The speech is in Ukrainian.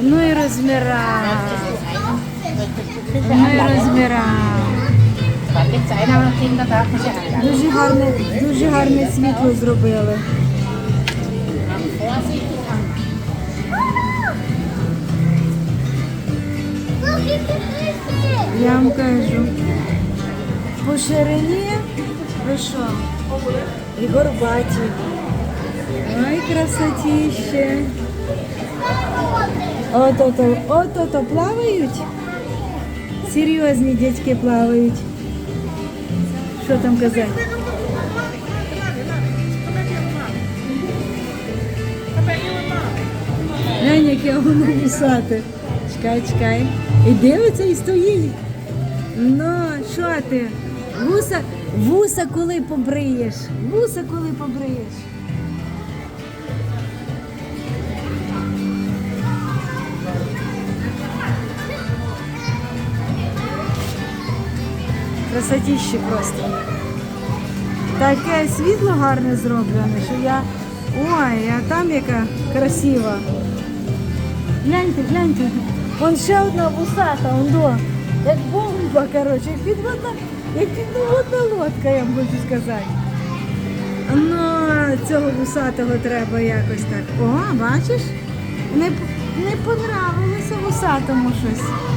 Ну і розміра. Ну і розміра. Дуже гарне, дуже гарне світло зробили. Я вам кажу. По ширині ви що? І горбаті. Красотіще. Ото-то, ото-то плавають. Серйозні дядьки плавають. Що там казати? Глянь, яке воно вусате. Чекай, чекай. І дивиться і стоїть. Ну, що ти? Вуса, вуса коли побриєш? Вуса коли побриєш? Красотіще просто. Таке світло гарне зроблене, що я. Ой, а там яка красива. Гляньте, гляньте. Вон ще одна вусата, он до. Як бомба, коротше, як підводна, як підводна лодка, я вам хочу сказати. Ну, цього вусатого треба якось так. О, бачиш? Не, не понравилося вусатому щось.